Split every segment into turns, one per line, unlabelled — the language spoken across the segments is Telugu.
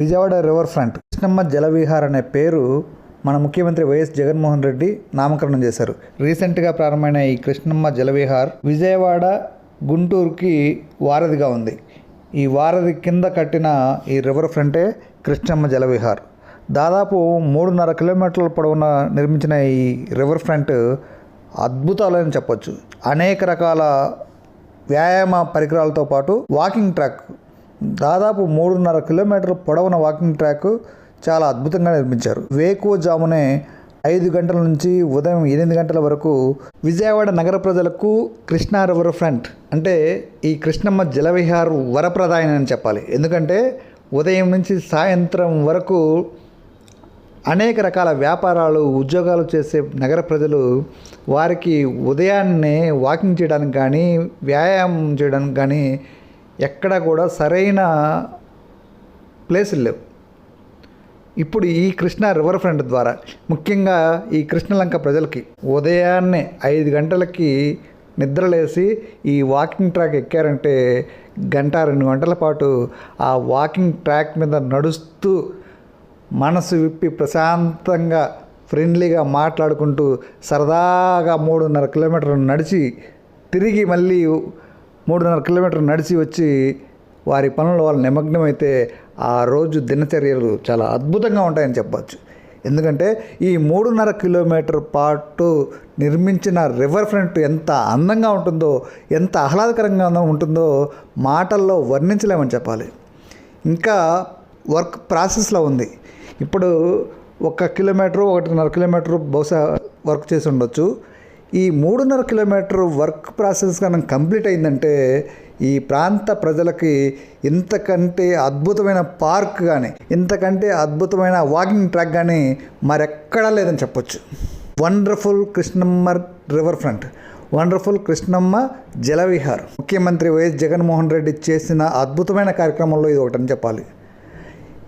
Vijayawada river front. Krishnamma Jalavihar అనే పేరు మన ముఖ్యమంత్రి వైఎస్ జగన్మోహన్ రెడ్డి నామకరణం చేశారు. రీసెంట్గా ప్రారంభమైన ఈ కృష్ణమ్మ జలవిహార్ విజయవాడ గుంటూరుకి వారధిగా ఉంది. ఈ వారధి కింద కట్టిన ఈ రివర్ ఫ్రంటే కృష్ణమ్మ జలవిహార్ దాదాపు మూడున్నర కిలోమీటర్ల పొడవున నిర్మించిన ఈ రివర్ ఫ్రంట్ అద్భుతాలని చెప్పొచ్చు. అనేక రకాల వ్యాయామ పరికరాలతో పాటు వాకింగ్ ట్రాక్ దాదాపు మూడున్నర కిలోమీటర్ల పొడవున వాకింగ్ ట్రాక్ చాలా అద్భుతంగా నిర్మించారు. వేకువజామునే ఐదు గంటల నుంచి ఉదయం ఎనిమిది గంటల వరకు విజయవాడ నగర ప్రజలకు కృష్ణా రివర్ ఫ్రంట్ అంటే ఈ కృష్ణమ్మ జలవిహార్ వరప్రదాయన అని చెప్పాలి. ఎందుకంటే ఉదయం నుంచి సాయంత్రం వరకు అనేక రకాల వ్యాపారాలు ఉద్యోగాలు చేసే నగర ప్రజలు వారికి ఉదయాన్నే వాకింగ్ చేయడానికి కానీ వ్యాయామం చేయడానికి కానీ ఎక్కడ కూడా సరైన ప్లేసులు లేవు. ఇప్పుడు ఈ కృష్ణా రివర్ ఫ్రంట్ ద్వారా ముఖ్యంగా ఈ కృష్ణలంక ప్రజలకి ఉదయాన్నే ఐదు గంటలకి నిద్రలేసి ఈ వాకింగ్ ట్రాక్ ఎక్కారంటే గంట రెండు గంటల పాటు ఆ వాకింగ్ ట్రాక్ మీద నడుస్తూ మనసు విప్పి ప్రశాంతంగా ఫ్రెండ్లీగా మాట్లాడుకుంటూ సరదాగా మూడున్నర కిలోమీటర్లు నడిచి తిరిగి మళ్ళీ మూడున్నర కిలోమీటర్లు నడిచి వచ్చి వారి పనులు వాళ్ళు నిమగ్నమైతే ఆ రోజు దినచర్యలు చాలా అద్భుతంగా ఉంటాయని చెప్పచ్చు. ఎందుకంటే ఈ మూడున్నర కిలోమీటర్ పాటు నిర్మించిన రివర్ ఫ్రంట్ ఎంత అందంగా ఉంటుందో ఎంత ఆహ్లాదకరంగా ఉంటుందో మాటల్లో వర్ణించలేమని చెప్పాలి. ఇంకా వర్క్ ప్రాసెస్లో ఉంది. ఇప్పుడు ఒక కిలోమీటరు ఒకటిన్నర కిలోమీటర్ బహుశా వర్క్ చేసి ఉండొచ్చు. ఈ మూడున్నర కిలోమీటర్ వర్క్ ప్రాసెస్ కనుక కంప్లీట్ అయిందంటే ఈ ప్రాంత ప్రజలకి ఇంతకంటే అద్భుతమైన పార్క్ కానీ ఇంతకంటే అద్భుతమైన వాకింగ్ ట్రాక్ కానీ మరెక్కడా లేదని చెప్పొచ్చు. Wonderful Krishnamma river front wonderful Krishnamma Jalavihar. ముఖ్యమంత్రి వైఎస్ జగన్మోహన్ రెడ్డి చేసిన అద్భుతమైన కార్యక్రమంలో ఇది ఒకటని చెప్పాలి.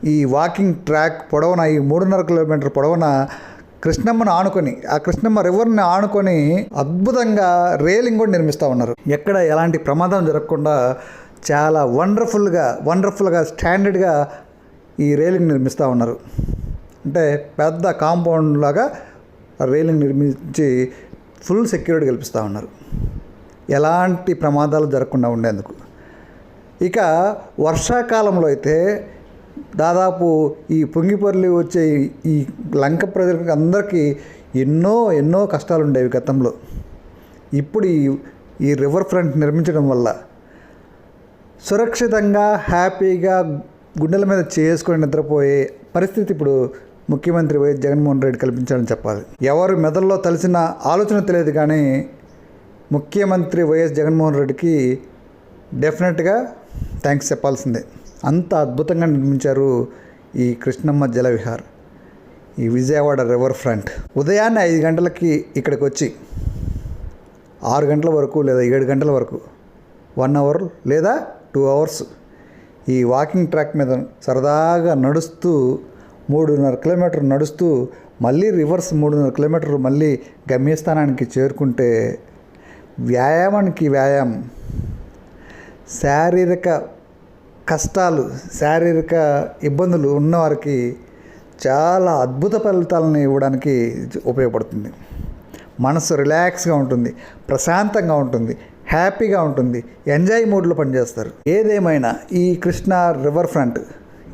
ఈ వాకింగ్ ట్రాక్ పొడవున ఈ మూడున్నర కిలోమీటర్ పొడవున కృష్ణమ్మను ఆనుకొని ఆ కృష్ణమ్మ రివర్ని ఆనుకొని అద్భుతంగా రేలింగ్ కూడా నిర్మిస్తూ ఉన్నారు. ఎక్కడ ఎలాంటి ప్రమాదం జరగకుండా చాలా వండర్ఫుల్గా వండర్ఫుల్గా స్టాండర్డ్గా ఈ రేలింగ్ నిర్మిస్తూ ఉన్నారు. అంటే పెద్ద కాంపౌండ్ లాగా రేలింగ్ నిర్మించి ఫుల్ సెక్యూరిటీ కల్పిస్తూ ఉన్నారు. ఎలాంటి ప్రమాదాలు జరగకుండా ఉండేందుకు. ఇక వర్షాకాలంలో అయితే దాదాపు ఈ పొంగిపొర్లి వచ్చే ఈ లంక ప్రజలకు అందరికీ ఎన్నో ఎన్నో కష్టాలు ఉండేవి గతంలో. ఇప్పుడు ఈ ఈ రివర్ ఫ్రంట్ నిర్మించడం వల్ల సురక్షితంగా హ్యాపీగా గుండెల మీద చేసుకొని నిద్రపోయే పరిస్థితి ఇప్పుడు ముఖ్యమంత్రి వైఎస్ జగన్మోహన్ రెడ్డి కల్పించాలని చెప్పాలి. ఎవరు మెదడులో తలిసిన ఆలోచన తెలియదు కానీ ముఖ్యమంత్రి వైఎస్ జగన్మోహన్ రెడ్డికి డెఫినెట్గా థ్యాంక్స్ చెప్పాల్సిందే. అంత అద్భుతంగా నిర్మించారు ఈ కృష్ణమ్మ జలవిహార్ ఈ విజయవాడ రివర్ ఫ్రంట్ ఉదయాన్నే ఐదు గంటలకి ఇక్కడికి వచ్చి ఆరు గంటల వరకు లేదా ఏడు గంటల వరకు వన్ అవర్ లేదా టూ అవర్స్ ఈ వాకింగ్ ట్రాక్ మీద సరదాగా నడుస్తూ మూడున్నర కిలోమీటర్ నడుస్తూ మళ్ళీ రివర్స్ మూడున్నర కిలోమీటర్ మళ్ళీ గమ్యస్థానానికి చేరుకుంటే వ్యాయామానికి వ్యాయామం శారీరక కష్టాలు శారీరక ఇబ్బందులు ఉన్నవారికి చాలా అద్భుత ఫలితాలను ఇవ్వడానికి ఉపయోగపడుతుంది. మనసు రిలాక్స్గా ఉంటుంది ప్రశాంతంగా ఉంటుంది హ్యాపీగా ఉంటుంది ఎంజాయ్ మూడ్లో పనిచేస్తారు. ఏదేమైనా ఈ కృష్ణ రివర్ ఫ్రంట్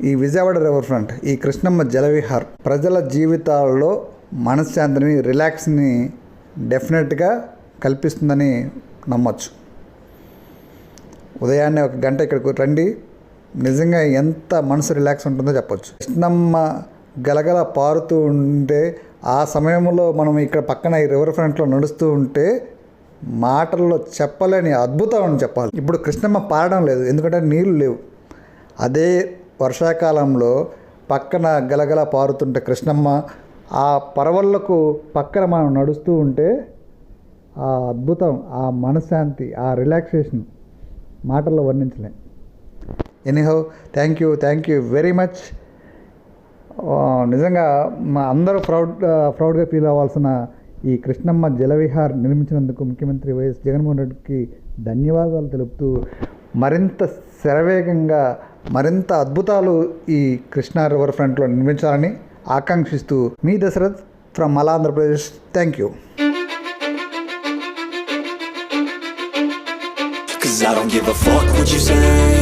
ఈ విజయవాడ రివర్ ఫ్రంట్ ఈ కృష్ణమ్మ జలవిహార్ ప్రజల జీవితాల్లో మనశ్శాంతిని రిలాక్స్ని డెఫినెట్గా కల్పిస్తుందని నమ్మచ్చు. ఉదయాన్నే ఒక గంట ఇక్కడికి రండి. నిజంగా ఎంత మనసు రిలాక్స్ ఉంటుందో చెప్పొచ్చు. కృష్ణమ్మ గలగల పారుతూ ఉంటే ఆ సమయంలో మనం ఇక్కడ పక్కన ఈ రివర్ ఫ్రంట్లో నడుస్తూ ఉంటే మాటల్లో చెప్పలేని అద్భుతం అని చెప్పాలి. ఇప్పుడు కృష్ణమ్మ పారడం లేదు ఎందుకంటే నీళ్ళు లేవు. అదే వర్షాకాలంలో పక్కన గలగల పారుతుంటే కృష్ణమ్మ ఆ పరవళ్ళకు పక్కన మనం నడుస్తూ ఉంటే ఆ అద్భుతం ఆ మనశ్శాంతి ఆ రిలాక్సేషన్ మాటల్లో వర్ణించలేం. Anyhow thank you thank you very much నిజంగా మా అందరూ ప్రౌడ్ ప్రౌడ్గా ఫీల్ అవ్వాల్సిన ఈ కృష్ణమ్మ జలవిహార్ నిర్మించినందుకు ముఖ్యమంత్రి వైఎస్ జగన్మోహన్ రెడ్డికి ధన్యవాదాలు తెలుపుతూ మరింత శరవేగంగా మరింత అద్భుతాలు ఈ కృష్ణా రివర్ ఫ్రంట్లో నిర్మించాలని ఆకాంక్షిస్తూ మీ దశరథ్ ఫ్రమ్ మలా Andhra Pradesh thank you
Cause I don't give a fuck what you say.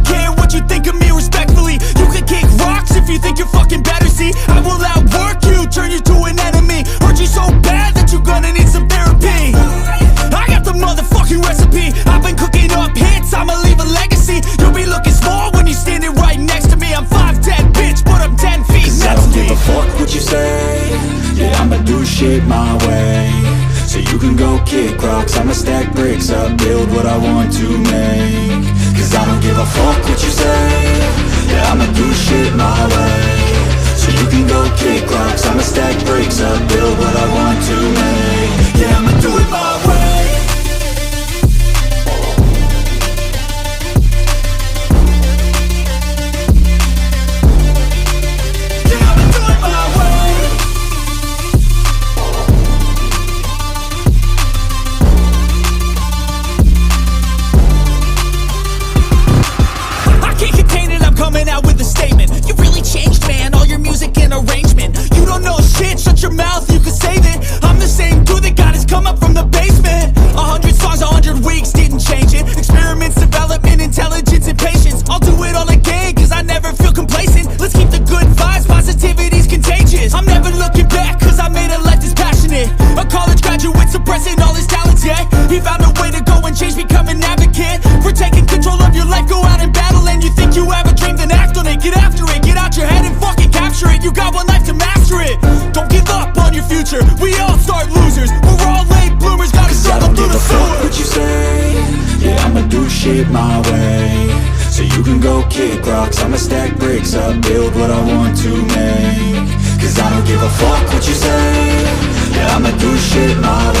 He found a way to go and change, become an advocate. For taking control of your life, go out and battle. And you think you have a dream, then act on it. Get after it, get out your head and fucking capture it. You got one life to master it. Don't give up on your future. We all start losers. We're all late bloomers, gotta struggle
don't
through
give
the
a fuck
sewer.
what you say Yeah, I'ma do shit my way So you can go kick rocks I'ma stack bricks up, build what I want to make Cause I don't give a fuck what you say Yeah, I'ma do shit my way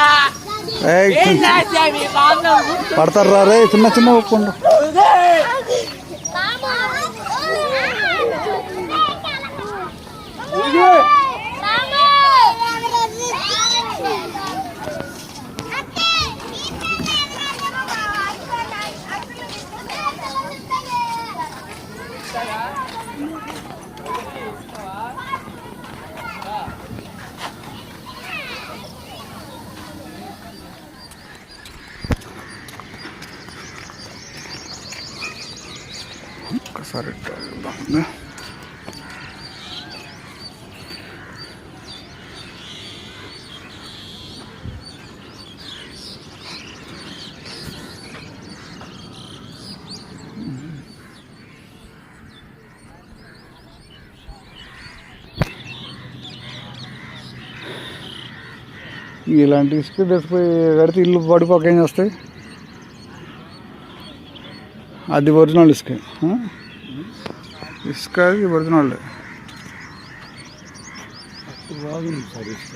పడతారు రా రే చిన్న చిన్న ఒప్పుకుంటా. సరే బాగుందా ఇలాంటి ఇసుక తెచ్చిపోయి కడితే ఇల్లు పడిపోకేం చేస్తాయి? అది ఒరిజినల్ ఇసుక ఇసుకకి పడుతున్న వాళ్ళు
బాగుంది సార్
ఇసుక